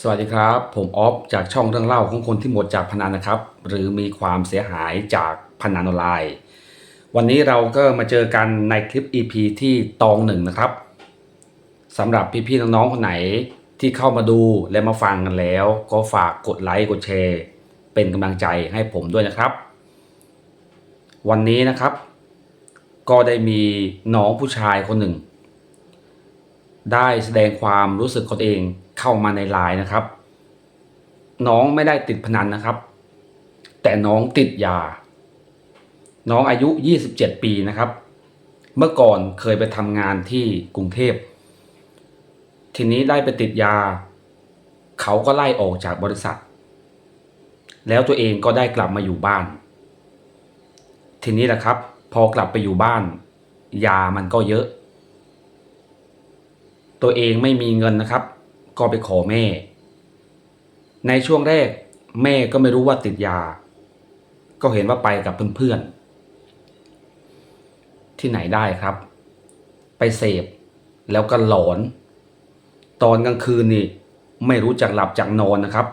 สวัสดีครับ ผมออฟจากช่องเรื่องเล่าของคนที่หมดจากพนันนะครับ หรือมีความเสียหายจากพนันออนไลน์ วันนี้เราก็มาเจอกันในคลิป EP ที่ตองหนึ่งนะครับสำหรับพี่ๆน้องๆคนไหนที่เข้ามาดูและมาฟังกันแล้ว ก็ฝากกดไลค์กดแชร์ เป็นกำลังใจให้ผมด้วยนะครับ วันนี้นะครับ ก็ได้มีน้องผู้ชายคนหนึ่ง ได้แสดงความรู้สึกของตัวเอง เข้ามาในไลน์นะครับ น้องไม่ได้ติดพนันนะครับ แต่น้องติดยา น้องอายุ 27 ปีนะครับ เมื่อก่อนเคยไปทำงานที่กรุงเทพ ทีนี้ได้ไปติดยา เขาก็ไล่ออกจากบริษัท แล้วตัวเองก็ได้กลับมาอยู่บ้าน ทีนี้แหละครับ พอกลับไปอยู่บ้าน ยามันก็เยอะตัวเองไม่มีเงินนะครับ ก็ไปขอแม่ ในช่วงแรกแม่ก็ไม่รู้ว่าติดยา ก็เห็นว่าไปกับเพื่อนๆ ที่ไหนได้ครับ ไปเสพแล้วก็หลอน ตอนกลางคืนนี่ไม่รู้จักหลับจักนอนนะครับ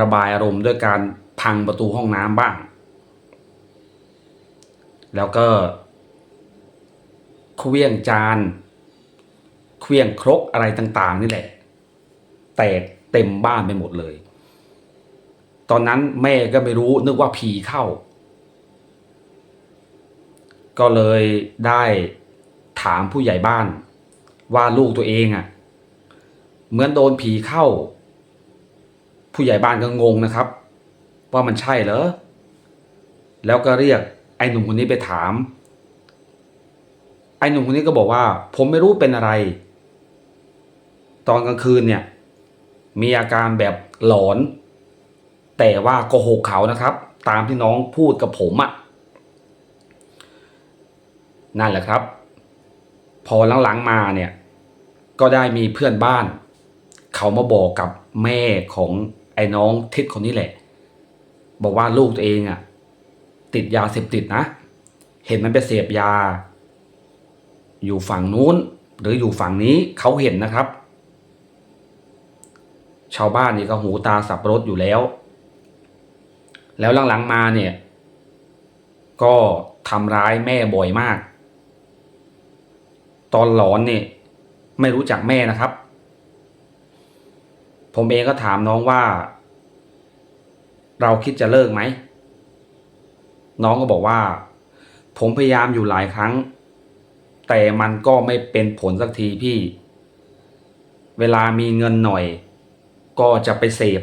ระบายอารมณ์ด้วยการพังประตูห้องน้ำบ้าง แล้วก็เคลี้ยงจาน เครื่องครกอะไรต่างๆ นี่แหละ แตกเต็มบ้านไปหมดเลย ตอนนั้นแม่ก็ไม่รู้นึกว่าผีเข้า ก็เลยได้ถามผู้ใหญ่บ้าน ว่าลูกตัวเองอะ่ะ เหมือนโดนผีเข้า ผู้ใหญ่บ้านก็งงนะครับ ว่ามันใช่เหรอแล้วก็เรียกไอ้หนุ่มคนนี้ไปถาม ไอ้หนุ่มคนนี้ก็บอกว่า ผมไม่รู้เป็นอะไร ตอนกลางคืนเนี่ยมีอาการแบบหลอน แต่ว่าโกหกเขานะครับ ตามที่น้องพูดกับผมอะ่ะนั่นแหละครับ พอหลังๆมาเนี่ย ก็ได้มีเพื่อนบ้าน เขามาบอกกับแม่ของไอ้น้องทิศคนนี้แหละ บอกว่าลูกตัวเองอะ่ะ ติดยาเสพติดนะ เห็นมันไปเสพยา อยู่ฝั่งนู้น หรืออยู่ฝั่งนี้เขาเห็นนะครับ ชาวบ้านนี่ก็หูตาสับรดอยู่แล้ว แล้วหลังๆมาเนี่ย ก็ทำร้ายแม่บ่อยมาก ตอนหลอนเนี่ยไม่รู้จักแม่นะครับ ผมเองก็ถามน้องว่า เราคิดจะเลิกไหม น้องก็บอกว่า ผมพยายามอยู่หลายครั้ง แต่มันก็ไม่เป็นผลสักทีพี่ เวลามีเงินหน่อย ก็จะไปเสพ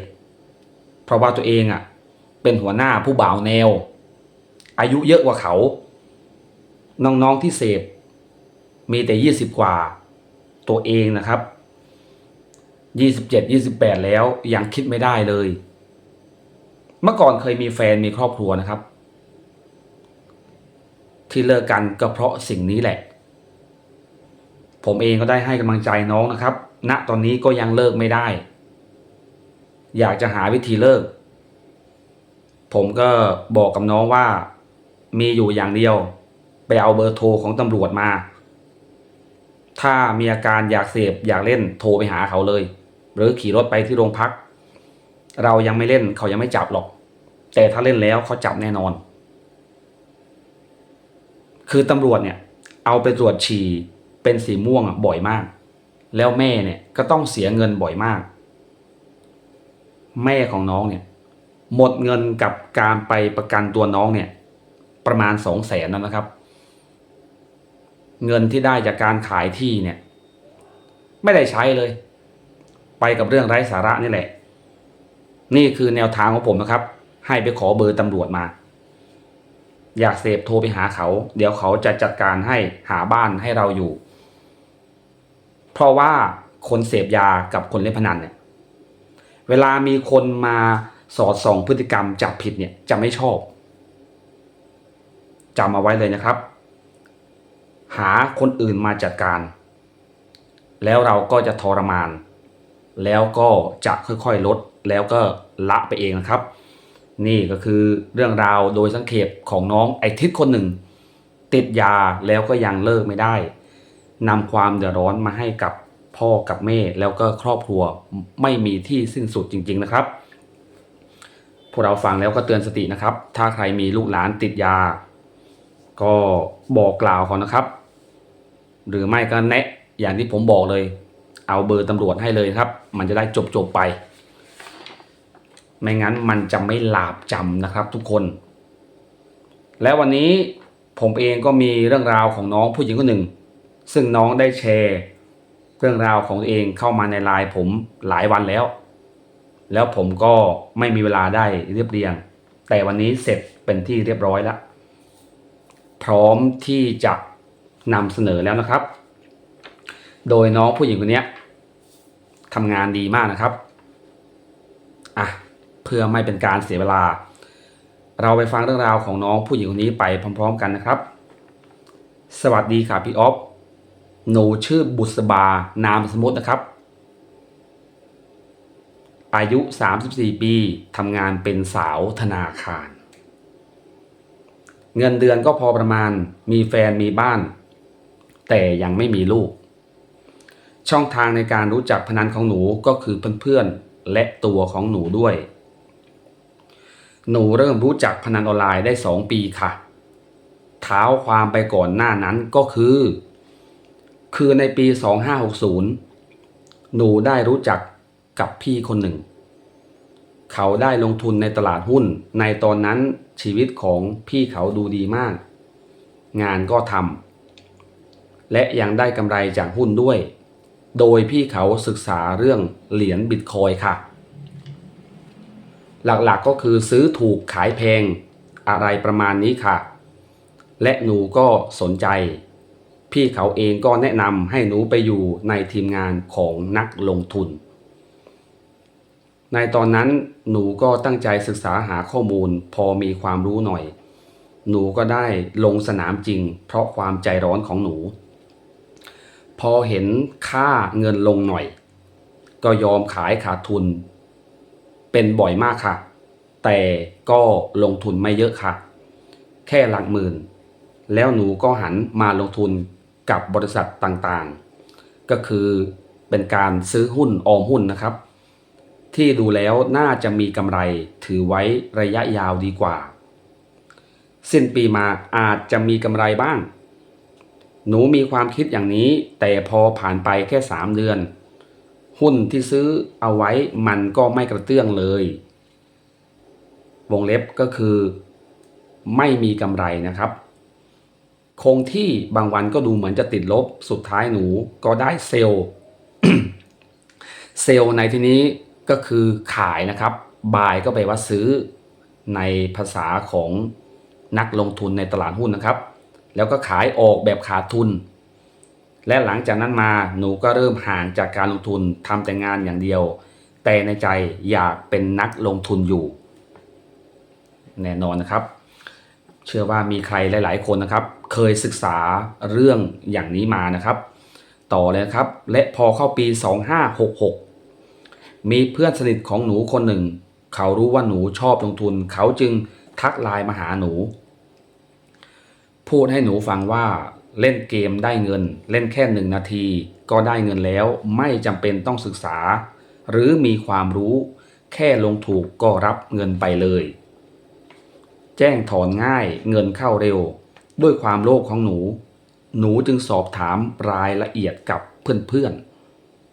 เพราะว่าตัวเองอะ่ะ เป็นหัวหน้าผู้บ่าวแนว อายุเยอะกว่าเขา น้องๆที่เสพ มีแต่ยี่สิบกว่า ตัวเองนะครับยี่สิบเจ็ดยี่สิบแปดแล้วยังคิดไม่ได้เลย เมื่อก่อนเคยมีแฟนมีครอบครัวนะครับ ที่เลิกกันก็เพราะสิ่งนี้แหละ ผมเองก็ได้ให้กำลังใจน้องนะครับณตอนนี้ก็ยังเลิกไม่ได้ อยากจะหาวิธีเลิก ผมก็บอกกับน้องว่า มีอยู่อย่างเดียว ไปเอาเบอร์โทรของตำรวจมา ถ้ามีอาการอยากเสพอยากเล่นโทรไปหาเขาเลย หรือขี่รถไปที่โรงพัก เรายังไม่เล่นเขายังไม่จับหรอก แต่ถ้าเล่นแล้วเขาจับแน่นอน คือตำรวจเนี่ย เอาไปตรวจฉี่เป็นสีม่วงอะบ่อยมาก แล้วแม่เนี่ยก็ต้องเสียเงินบ่อยมาก แม่ของน้องเนี่ยหมดเงินกับการไปประกันตัวน้องเนี่ยประมาณสองแสนแล้วนะครับ เงินที่ได้จากการขายที่เนี่ยไม่ได้ใช้เลย ไปกับเรื่องไร้สาระนี่แหละ นี่คือแนวทางของผมนะครับ ให้ไปขอเบอร์ตำรวจมา อยากเสพโทรไปหาเขา เดี๋ยวเขาจะจัดการให้หาบ้านให้เราอยู่ เพราะว่าคนเสพยากับคนเล่นพนันเนี่ย เวลามีคนมาสอดส่องพฤติกรรมจับผิดเนี่ยจะไม่ชอบจำเอาไว้เลยนะครับ หาคนอื่นมาจัดการ แล้วเราก็จะทรมาน แล้วก็จะค่อยๆลดแล้วก็ละไปเองนะครับ นี่ก็คือเรื่องราวโดยสังเขปของน้องไอทิศคนหนึ่ง ติดยาแล้วก็ยังเลิกไม่ได้นำความเดือดร้อนมาให้กับ พ่อกับแม่แล้วก็ครอบครัวไม่มีที่สิ้นสุดจริง ๆนะครับ พวกเราฟังแล้วก็เตือนสตินะครับ ถ้าใครมีลูกหลานติดยา ก็บอกกล่าวเขานะครับ หรือไม่ก็แนะอย่างที่ผมบอกเลย เอาเบอร์ตำรวจให้เลยครับ มันจะได้จบจบๆไป ไม่งั้นมันจะไม่หลาบจำนะครับทุกคน และวันนี้ผมเองก็มีเรื่องราวของน้องผู้หญิงคนหนึ่ง ซึ่งน้องได้แชร์ เรื่องราวของตัวเองเข้ามาในไลน์ผมหลายวันแล้ว แล้วผมก็ไม่มีเวลาได้เรียบเรียง แต่วันนี้เสร็จเป็นที่เรียบร้อยแล้ว พร้อมที่จะนำเสนอแล้วนะครับ โดยน้องผู้หญิงคนนี้ทำงานดีมากนะครับอะเพื่อไม่เป็นการเสียเวลา เราไปฟังเรื่องราวของน้องผู้หญิงคนนี้ไปพร้อม ๆ กันนะครับ สวัสดีค่ะพี่ออฟ หนูชื่อบุษบานามสมมตินะครับ อายุ 34 ปีทำงานเป็นสาวธนาคาร เงินเดือนก็พอประมาณมีแฟนมีบ้าน แต่ยังไม่มีลูก ช่องทางในการรู้จักพนันของหนูก็คือเพื่อนๆ และตัวของหนูด้วย หนูเริ่มรู้จักพนันออนไลน์ได้ 2 ปีค่ะ เท้าความไปก่อนหน้านั้นก็คือ คือในปี 2560 หนูได้รู้จักกับพี่คนหนึ่ง เขาได้ลงทุนในตลาดหุ้น ในตอนนั้นชีวิตของพี่เขาดูดีมาก งานก็ทำและยังได้กำไรจากหุ้นด้วย โดยพี่เขาศึกษาเรื่องเหรียญบิตคอยค่ะ หลักๆก็คือซื้อถูกขายแพงอะไรประมาณนี้ค่ะ และหนูก็สนใจ พี่เขาเองก็แนะนำให้หนูไปอยู่ในทีมงานของนักลงทุน ในตอนนั้นหนูก็ตั้งใจศึกษาหาข้อมูลพอมีความรู้หน่อย หนูก็ได้ลงสนามจริง เพราะความใจร้อนของหนู พอเห็นค่าเงินลงหน่อย ก็ยอมขายขาดทุน เป็นบ่อยมากค่ะ แต่ก็ลงทุนไม่เยอะค่ะ แค่หลักหมื่นแล้วหนูก็หันมาลงทุน กับบริษัทต่างๆ ก็คือเป็นการซื้อหุ้นออมหุ้นนะครับ ที่ดูแล้วน่าจะมีกำไรถือไว้ระยะยาวดีกว่า สิ้นปีมาอาจจะมีกำไรบ้าง หนูมีความคิดอย่างนี้ แต่พอผ่านไปแค่ 3 เดือน หุ้นที่ซื้อเอาไว้มันก็ไม่กระเตื้องเลย วงเล็บก็คือ ไม่มีกำไรนะครับ คงที่บางวันก็ดูเหมือนจะติดลบ สุดท้ายหนูก็ได้เซลล์ เซลล์ในที่นี้ก็คือขายนะครับบายก็แปลว่าซื้อในภาษาของนักลงทุนในตลาดหุ้นนะครับ แล้วก็ขายออกแบบขาดทุน และหลังจากนั้นมาหนูก็เริ่มห่างจากการลงทุนทำแต่งานอย่างเดียว แต่ในใจอยากเป็นนักลงทุนอยู่ แน่นอนนะครับ เชื่อว่ามีใครหลาย ๆ คนนะครับ เคยศึกษาเรื่องอย่างนี้มานะครับ ต่อเลยครับ และพอเข้าปี 2566 มีเพื่อนสนิทของหนูคนหนึ่ง เขารู้ว่าหนูชอบลงทุน เขาจึงทักไลน์มาหาหนู พูดให้หนูฟังว่าเล่นเกมได้เงิน เล่นแค่หนึ่งนาที ก็ได้เงินแล้วไม่จำเป็นต้องศึกษา หรือมีความรู้ แค่ลงถูกก็รับเงินไปเลย จ้งถอนง่ายเงินเข้าเร็ว ด้วยความโลภของหนู หนูจึงสอบถามรายละเอียดกับเพื่อน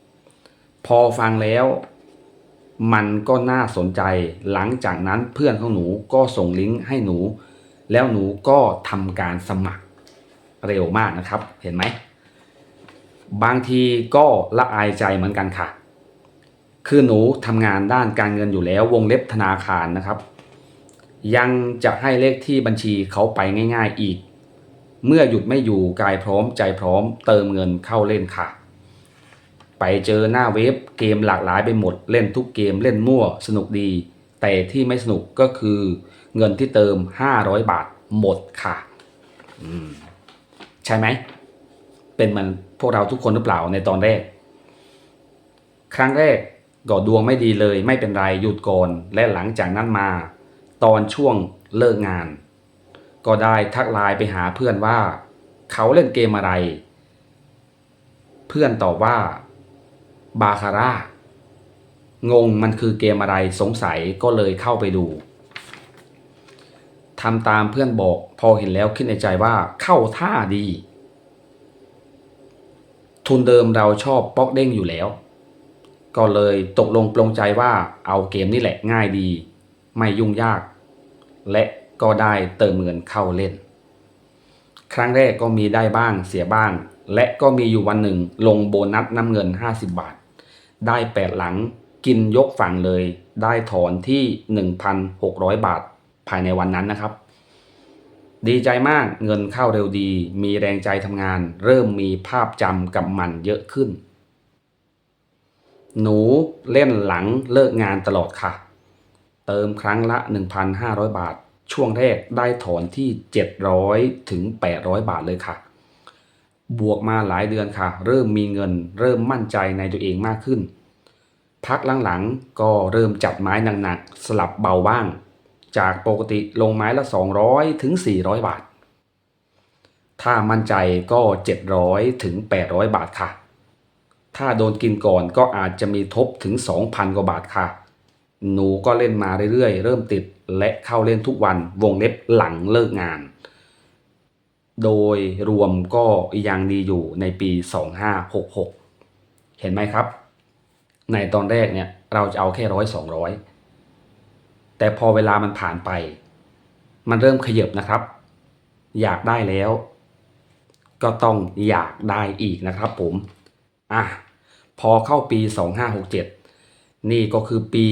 ๆ พอฟังแล้ว มันก็น่าสนใจหลังจากนั้นเพื่อนของหนูก็ส่งลิงก์ให้หนู แล้วหนูก็ทำการสมัครเร็วมากนะครับเห็นไหม บางทีก็ละอายใจเหมือนกันค่ะ คือหนูทำงานด้านการเงินอยู่แล้ววงเล็บธนาคารนะครับ ยังจะให้เลขที่บัญชีเขาไปง่าย ๆอีก เมื่อหยุดไม่อยู่กายพร้อมใจพร้อม เติมเงินเข้าเล่นค่ะ ไปเจอหน้าเว็บเกมหลากหลายไปหมด เล่นทุกเกมเล่นมั่วสนุกดี แต่ที่ไม่สนุกก็คือเงินที่เติม 500 บาทหมดค่ะใช่ไหม เป็นมันพวกเราทุกคนหรือเปล่าในตอนแรก ครั้งแรกก็ดวงไม่ดีเลยไม่เป็นไรหยุดก่อนและหลังจากนั้นมา ตอนช่วงเลิกงาน ก็ได้ทักไลน์ไปหาเพื่อนว่า เขาเล่นเกมอะไร เพื่อนตอบว่า บาคาร่างงมันคือเกมอะไรสงสัยก็เลยเข้าไปดูทำตามเพื่อนบอกพอเห็นแล้วคิดในใจว่าเข้าท่าดี ทุนเดิมเราชอบป๊อกเด้งอยู่แล้ว ก็เลยตกลงปลงใจว่าเอาเกมนี่แหละง่ายดี ไม่ยุ่งยาก และก็ได้เติมเงินเข้าเล่น ครั้งแรกก็มีได้บ้างเสียบ้าง และก็มีอยู่วันหนึ่งลงโบนัสน้ำเงิน 50 บาท ได้แปดหลังกินยกฝั่งเลย ได้ถอนที่ 1,600 บาท ภายในวันนั้นนะครับ ดีใจมากเงินเข้าเร็วดี มีแรงใจทำงาน เริ่มมีภาพจำกับมันเยอะขึ้น หนูเล่นหลังเลิกงานตลอดค่ะ เติมครั้งละ 1,500 บาท ช่วงแรกได้ถอนที่ 700 ถึง 800 บาทเลยค่ะ บวกมาหลายเดือนค่ะ เริ่มมีเงิน เริ่มมั่นใจในตัวเองมากขึ้น พักหลังๆ ก็เริ่มจัดไม้หนักๆ สลับเบาบ้าง จากปกติลงไม้ละ 200 ถึง 400 บาท ถ้ามั่นใจก็ 700 ถึง 800 บาทค่ะ ถ้าโดนกินก่อนก็อาจจะมีทบถึง 2,000 กว่าบาทค่ะ หนูก็เล่นมาเรื่อยๆ เริ่มติดและเข้าเล่นทุกวันวงเล็บหลังเลิกงาน โดยรวมก็ยังดีอยู่ในปี 2566 เห็นไหมครับ ในตอนแรกเนี่ยเราจะเอาแค่ร้อยสองร้อยแต่พอเวลามันผ่านไป มันเริ่มขยับนะครับ อยากได้แล้ว ก็ต้องอยากได้อีกนะครับผม อะ พอเข้าปี 2567 นี่ก็คือปี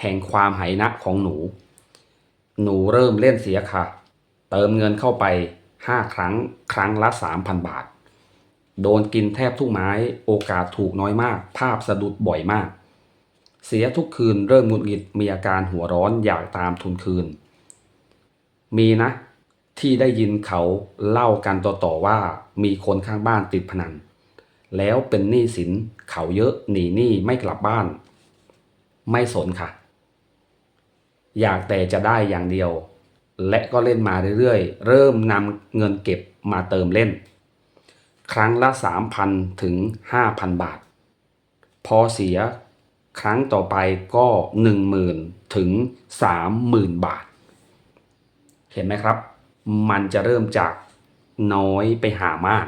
แห่งความไหนะของหนู หนูเริ่มเล่นเสียค่ะ เติมเงินเข้าไป 5 ครั้งครั้งละ 3,000 บาท โดนกินแทบทุกไม้โอกาสถูกน้อยมาก ภาพสะดุดบ่อยมาก เสียทุกคืนเริ่มหงุดหงิดมีอาการหัวร้อนอยากตามทุนคืน มีนะ ที่ได้ยินเขาเล่ากันต่อๆว่ามีคนข้างบ้านติดพนันแล้วเป็นหนี้สินเขาเยอะหนีหนี้ไม่กลับบ้าน ไม่สนค่ะ อยากแต่จะได้อย่างเดียว และก็เล่นมาเรื่อยๆ เริ่มนำเงินเก็บมาเติมเล่น ครั้งละ 3,000 ถึง 5,000 บาท พอเสียครั้งต่อไปก็ 10,000 ถึง 30,000 บาท เห็นไหมครับ มันจะเริ่มจากน้อยไปหามาก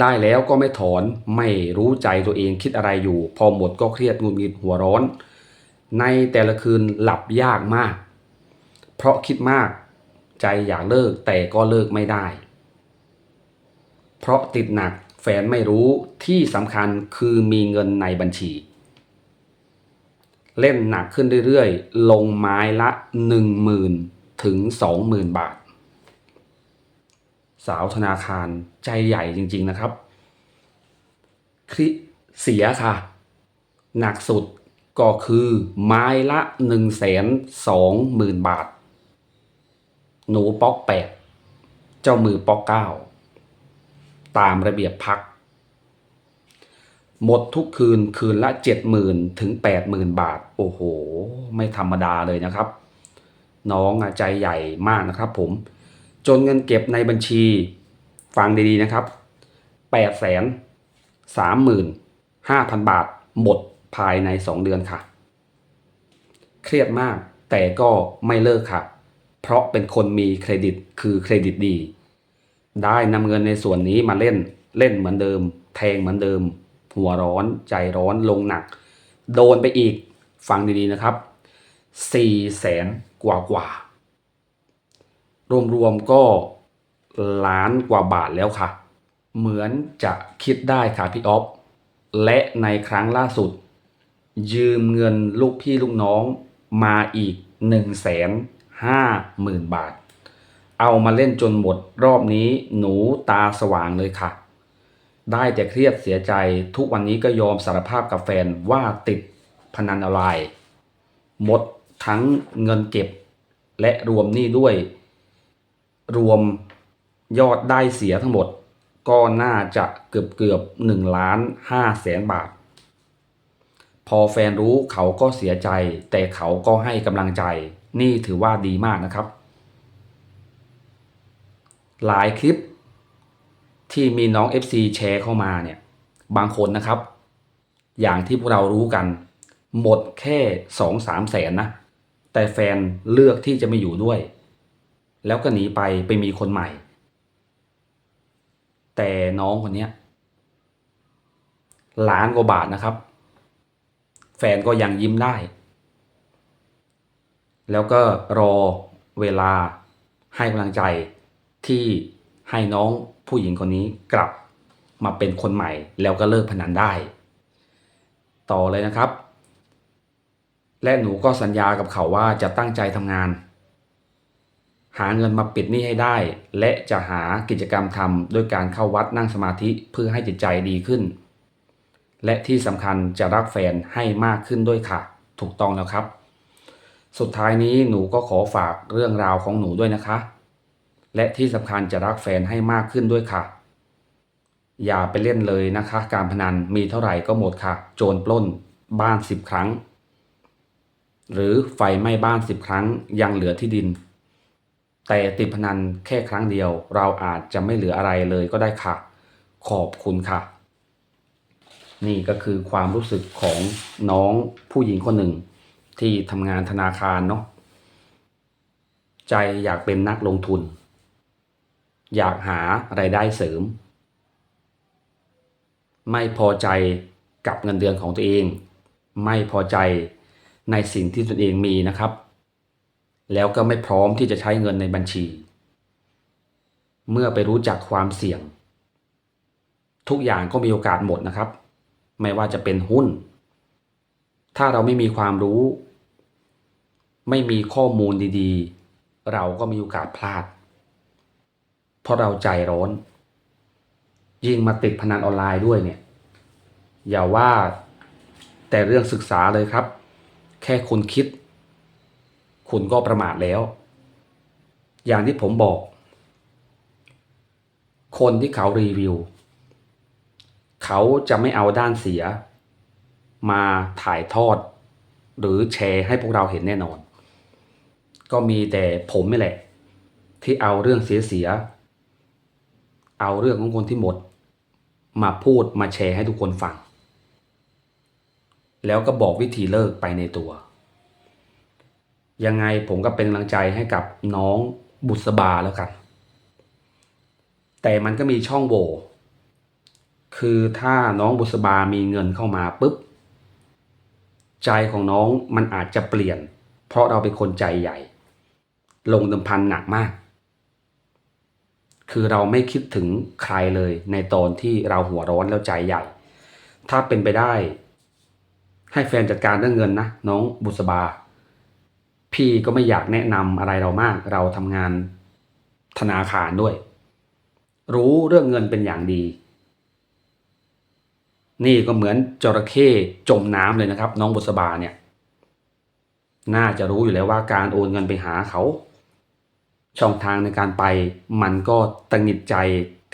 ได้แล้วก็ไม่ถอนไม่รู้ใจตัวเองคิดอะไรอยู่ พอหมดก็เครียดงุดหงิดหัวร้อน ในแต่ละคืนหลับยากมาก เพราะคิดมากใจอยากเลิกแต่ก็เลิกไม่ได้ เพราะติดหนักแฟนไม่รู้ที่สำคัญคือมีเงินในบัญชี เล่นหนักขึ้นเรื่อยๆ ลงไม้ละ 10,000ถึง20,000 บาท สาวธนาคารใจใหญ่จริงๆนะครับคริเสียค่ะ หนักสุด ก็คือไม้ละ1 2 0 0 0 0บาท หนูป๊อกแปดเจ้ามือป๊อกเก้าตามระเบียบพัก หมดทุกคืนคืนละ70,000ถึง80,000บาท โอ้โห ไม่ธรรมดาเลยนะครับ น้องใจใหญ่มากนะครับผม จนเงินเก็บในบัญชีฟังดีๆนะครับ8แสน35,000บาทหมด ภายใน 2 เดือนค่ะ เครียดมากแต่ก็ไม่เลิกค่ะ เพราะเป็นคนมีเครดิตคือเครดิตดี ได้นำเงินในส่วนนี้มาเล่นเล่นเหมือนเดิม แทงเหมือนเดิม หัวร้อนใจร้อนลงหนัก โดนไปอีกฟังดีๆนะครับสี่แสนกว่ากว่ารวมๆก็ล้านกว่าบาทแล้วค่ะ เหมือนจะคิดได้ค่ะพี่ออฟและในครั้งล่าสุด ยืมเงินลูกพี่ลูกน้องมาอีก1นึ่งแสนห้าหมื่นบาท เอามาเล่นจนหมดรอบนี้หนูตาสว่างเลยค่ะ ได้แต่เครียดเสียใจทุกวันนี้ก็ยอมสารภาพกับแฟนว่าติดพนันออนไลน์หมดทั้งเงินเก็บและรวมหนี้ด้วย รวมยอดได้เสียทั้งหมด ก็น่าจะเกือบเกือบหนึ่งล้านห้าแสนบาท พอแฟนรู้เขาก็เสียใจ แต่เขาก็ให้กำลังใจ นี่ถือว่าดีมากนะครับ หลายคลิปที่มีน้อง FC แชร์เข้ามาเนี่ย บางคนนะครับ อย่างที่พวกเรารู้กัน หมดแค่สองสามแสนนะ แต่แฟนเลือกที่จะไม่อยู่ด้วย แล้วก็หนีไปไปมีคนใหม่ แต่น้องคนนี้ล้านกว่าบาทนะครับ แฟนก็ยังยิ้มได้ แล้วก็รอเวลาให้กำลังใจที่ให้น้องผู้หญิงคนนี้กลับมาเป็นคนใหม่ แล้วก็เลิกพนันได้ ต่อเลยนะครับ และหนูก็สัญญากับเขาว่าจะตั้งใจทำงาน หาเงินมาปิดหนี้ให้ได้ และจะหากิจกรรมทำด้วยการเข้าวัดนั่งสมาธิเพื่อให้จิตใจดีขึ้น และที่สำคัญจะรักแฟนให้มากขึ้นด้วยค่ะ ถูกต้องแล้วครับ สุดท้ายนี้หนูก็ขอฝากเรื่องราวของหนูด้วยนะคะ และที่สำคัญจะรักแฟนให้มากขึ้นด้วยค่ะ อย่าไปเล่นเลยนะคะ การพนันมีเท่าไหร่ก็หมดค่ะ โจรปล้นบ้านสิบครั้ง หรือไฟไหม้บ้านสิบครั้งยังเหลือที่ดิน แต่ติดพนันแค่ครั้งเดียว เราอาจจะไม่เหลืออะไรเลยก็ได้ค่ะ ขอบคุณค่ะ นี่ก็คือความรู้สึกของน้องผู้หญิงคนหนึ่ง ที่ทำงานธนาคารเนาะใจอยากเป็นนักลงทุน อยากหาไรายได้เสริม ไม่พอใจกับเงินเดือนของตัวเอง ไม่พอใจในสิ่งที่ตนเองมีนะครับ แล้วก็ไม่พร้อมที่จะใช้เงินในบัญชี เมื่อไปรู้จักความเสี่ยง ทุกอย่างก็มีโอกาสหมดนะครับ ไม่ว่าจะเป็นหุ้น ถ้าเราไม่มีความรู้ ไม่มีข้อมูลดีๆ เราก็มีโอกาสพลาด เพราะเราใจร้อน ยิ่งมาติดพนันออนไลน์ด้วยเนี่ย อย่าว่าแต่เรื่องศึกษาเลยครับ แค่คุณคิด คุณก็ประมาทแล้ว อย่างที่ผมบอก คนที่เขารีวิว เขาจะไม่เอาด้านเสีย มาถ่ายทอด หรือแชร์ให้พวกเราเห็นแน่นอน ก็มีแต่ผมนี่แหละ ที่เอาเรื่องเสียๆเอาเรื่องของคนที่หมด มาพูดมาแชร์ให้ทุกคนฟัง แล้วก็บอกวิธีเลิกไปในตัว ยังไงผมก็เป็นกำลังใจให้กับน้องบุษบาแล้วกัน แต่มันก็มีช่องโหว่ คือถ้าน้องบุษบามีเงินเข้ามาปุ๊บ ใจของน้องมันอาจจะเปลี่ยน เพราะเราเป็นคนใจใหญ่ ลงเดิมพันหนักมาก คือเราไม่คิดถึงใครเลยในตอนที่เราหัวร้อนแล้วใจใหญ่ ถ้าเป็นไปได้ ให้แฟนจัดการเรื่องเงินนะน้องบุษบา พี่ก็ไม่อยากแนะนำอะไรเรามาก เราทำงานธนาคารด้วย รู้เรื่องเงินเป็นอย่างดี นี่ก็เหมือนจระเข้จมน้ำเลยนะครับ น้องบุษบาเนี่ย น่าจะรู้อยู่แล้วว่าการโอนเงินไปหาเขา ช่องทางในการไปมันก็ตังหิดใจ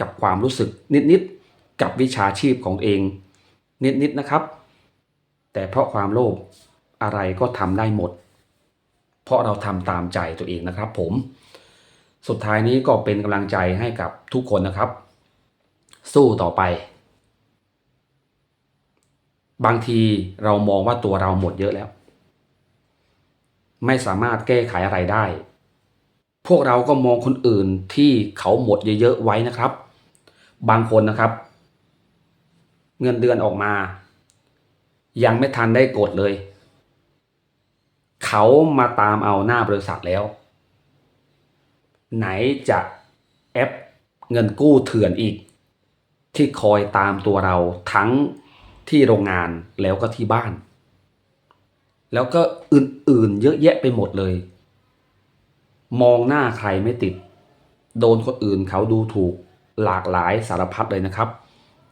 กับความรู้สึกนิดๆกับวิชาชีพของเอง นิดๆนะครับ แต่เพราะความโลภอะไรก็ทำได้หมด เพราะเราทำตามใจตัวเองนะครับ ผม สุดท้ายนี้ก็เป็นกำลังใจให้กับทุกคนนะครับ สู้ต่อไป บางทีเรามองว่าตัวเราหมดเยอะแล้ว ไม่สามารถแก้ไขอะไรได้ พวกเราก็มองคนอื่นที่เขาหมดเยอะๆไว้นะครับ บางคนนะครับ เงินเดือนออกมา ยังไม่ทันได้กดเลย เขามาตามเอาหน้าบริษัทแล้ว ไหนจะแอปเงินกู้เถื่อนอีก ที่คอยตามตัวเราทั้ง ที่โรงงานแล้วก็ที่บ้าน แล้วก็อื่นๆ เยอะแยะไปหมดเลย มองหน้าใครไม่ติด โดนคนอื่นเขาดูถูกหลากหลายสารพัดเลยนะครับ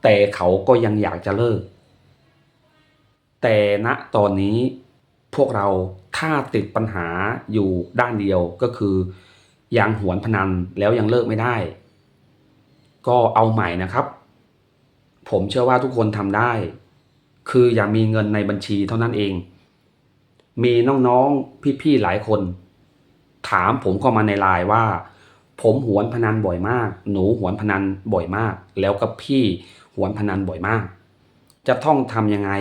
แต่เขาก็ยังอยากจะเลิก แต่ณตอนนี้พวกเราถ้าติดปัญหาอยู่ด้านเดียวก็คือยังหวนพนันแล้วยังเลิกไม่ได้ ก็เอาใหม่นะครับ ผมเชื่อว่าทุกคนทำได้ คืออย่ามีเงินในบัญชีเท่านั้นเอง มีน้องๆพี่ๆหลายคน ถามผมเข้ามาในไลน์ว่า ผมหวนพนันบ่อยมาก หนูหวนพนันบ่อยมาก แล้วก็พี่หวนพนันบ่อยมาก จะต้องทำยังไง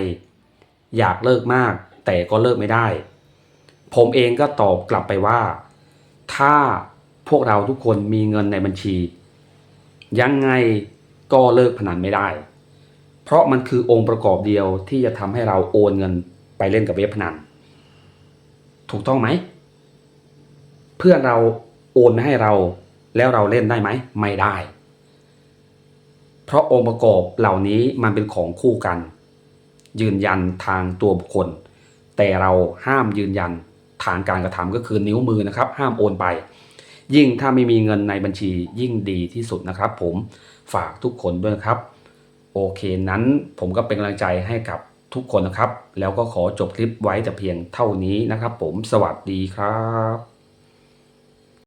อยากเลิกมาก แต่ก็เลิกไม่ได้ ผมเองก็ตอบกลับไปว่า ถ้าพวกเราทุกคนมีเงินในบัญชี ยังไงก็เลิกพนันไม่ได้ เพราะมันคือองค์ประกอบเดียวที่จะทำให้เราโอนเงินไปเล่นกับเว็บพนัน ถูกต้องไหม เพื่อนเราโอนมาให้เราแล้วเราเล่นได้ไหม ไม่ได้ เพราะองค์ประกอบเหล่านี้มันเป็นของคู่กัน ยืนยันทางตัวบุคคล แต่เราห้ามยืนยันทางการกระทำก็คือนิ้วมือนะครับ ห้ามโอนไป ยิ่งถ้าไม่มีเงินในบัญชียิ่งดีที่สุดนะครับ ผมฝากทุกคนด้วยครับ โอเคนั้นผมก็เป็นกำลังใจให้กับทุกคนนะครับ แล้วก็ขอจบคลิปไว้แต่เพียงเท่านี้นะครับผมสวัสดีครับ